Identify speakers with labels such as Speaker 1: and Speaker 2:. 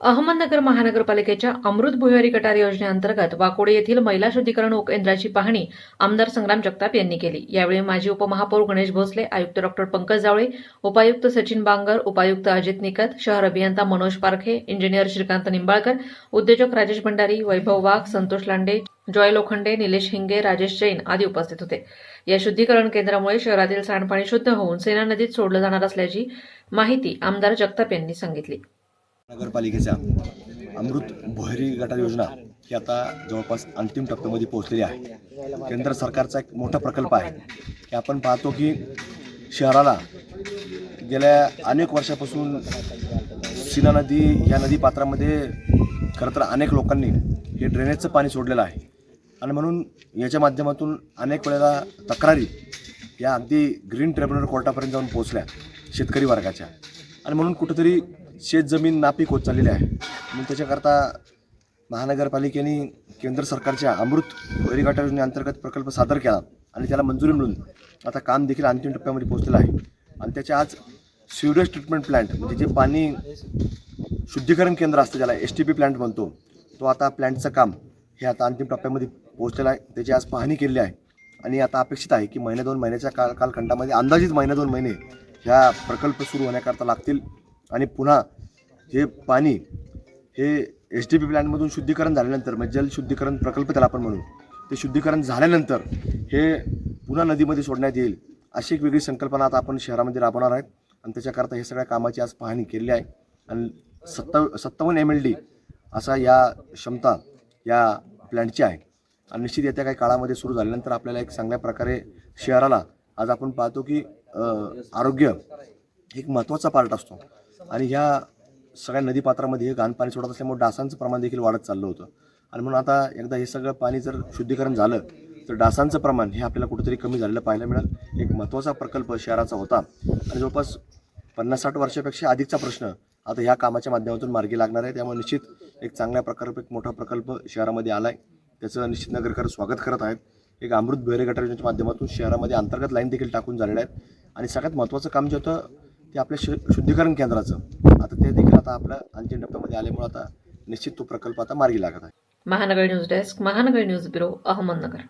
Speaker 1: अहमदनगर महानगरपालिकेच्या अमृत भुयारी गटार योजनेअंतर्गत वाकोडे येथील महिला शुद्धीकरण उपकेंद्राची पाहणी आमदार संग्राम जगताप यांनी केली. यावेळी माजी उपमहापौर गणेश भोसले आयुक्त डॉक्टर पंकज जावळे उपायुक्त सचिन बांगर उपायुक्त अजित निकत शहर अभियंता मनोज पारखे इंजिनियर श्रीकांत निंबाळकर उद्योजक राजेश भंडारी वैभव वाघ संतोष लांडे जॉय लोखंडे निलेश हिंगे राजेश जैन आदी उपस्थित होते. या शुद्धीकरण केंद्रामुळे शहरातील सांडपाणी शुद्ध होऊन सेना नदीत सोडलं जाणार असल्याची माहिती आमदार जगताप यांनी सांगितली.
Speaker 2: नगरपालिकेच्या अमृत भुयारी गटार योजना ही आता जवळपास अंतिम टप्प्यामध्ये पोहोचलेली आहे. केंद्र सरकारचा एक मोठा प्रकल्प आहे. की आपण पाहतो की शहराला गेल्या अनेक वर्षापासून सीना नदी या नदी पात्रामध्ये खरं तर अनेक लोकांनी हे ड्रेनेजचं पाणी सोडलेलं आहे. आणि म्हणून याच्या माध्यमातून अनेक वेळेला तक्रारी या अगदी ग्रीन ट्रिब्युनल कोर्टापर्यंत जाऊन पोहोचल्या शेतकरी वर्गाच्या. आणि म्हणून कुठंतरी शेतजमीन नापीक होत चाललेली आहे. म्हणून त्याच्याकरता महानगरपालिकेने केंद्र सरकारच्या अमृत वैरीघाटा योजनेअंतर्गत प्रकल्प सादर केला आणि त्याला मंजुरी मिळून आता काम देखील अंतिम टप्प्यामध्ये पोहोचलेलं आहे. आणि त्याच्या आज सिवरेज ट्रीटमेंट प्लांट म्हणजे जे पाणी शुद्धीकरण केंद्र असतं ज्याला एस टी पी प्लांट म्हणतो तो आता प्लांटचं काम हे आता अंतिम टप्प्यामध्ये पोहोचलेलं आहे. त्याची आज पाहणी केलेली आहे. आणि आता अपेक्षित आहे की महिन्या दोन महिन्याच्या काल कालखंडामध्ये अंदाजित महिने दोन महिने ह्या प्रकल्प सुरू होण्याकरता लागतील. आणि पुन्हा हे पाणी हे एच डी पी प्लॅनमधून शुद्धीकरण झाल्यानंतर म्हणजे जल शुद्धीकरण प्रकल्प त्याला आपण म्हणू ते शुद्धीकरण झाल्यानंतर हे पुन्हा नदीमध्ये सोडण्यात येईल अशी एक वेगळी संकल्पना आता आपण शहरामध्ये राबवणार आहेत आणि त्याच्याकरता हे सगळ्या कामाची आज पाहणी केलेली आहे. आणि सत्ताव सत्तावन्न एम एल डी असा या क्षमता या प्लॅनची आहे. आणि निश्चित येत्या काही काळामध्ये सुरू झाल्यानंतर आपल्याला एक चांगल्या प्रकारे शहराला आज आपण पाहतो की आरोग्य एक महत्त्वाचा पार्ट असतो. आणि ह्या सगळ्या नदीपात्रामध्ये हे घाण पाणी सोडत असल्यामुळे डासांचं प्रमाण देखील वाढत चाललं होतं. आणि म्हणून आता एकदा हे सगळं पाणी जर शुद्धीकरण झालं तर डासांचं प्रमाण हे आपल्याला कुठेतरी कमी झालेलं पाहायला मिळेल. एक महत्त्वाचा प्रकल्प शहराचा होता. आणि जवळपास पन्नास साठ वर्षापेक्षा अधिकचा प्रश्न आता ह्या कामाच्या माध्यमातून मार्गी लागणार आहे. त्यामुळे निश्चित एक चांगल्या प्रकल्प एक मोठा प्रकल्प शहरामध्ये आला आहे त्याचं निश्चित नगरकर स्वागत करत आहेत. एक अमृत भुयारी गटार योजनेच्या माध्यमातून शहरामध्ये अंतर्गत लाईन देखील टाकून झालेल्या आहेत. आणि सगळ्यात महत्त्वाचं काम जे होतं ते आपल्या शु शुद्धीकरण केंद्राचं. आता ते देखील आता आपल्या अंतिम टप्प्यामध्ये आल्यामुळे आता निश्चित तो प्रकल्प आता मार्गी लागत आहे.
Speaker 1: Mahanagar news desk Mahanagar news bureau Ahmednagar.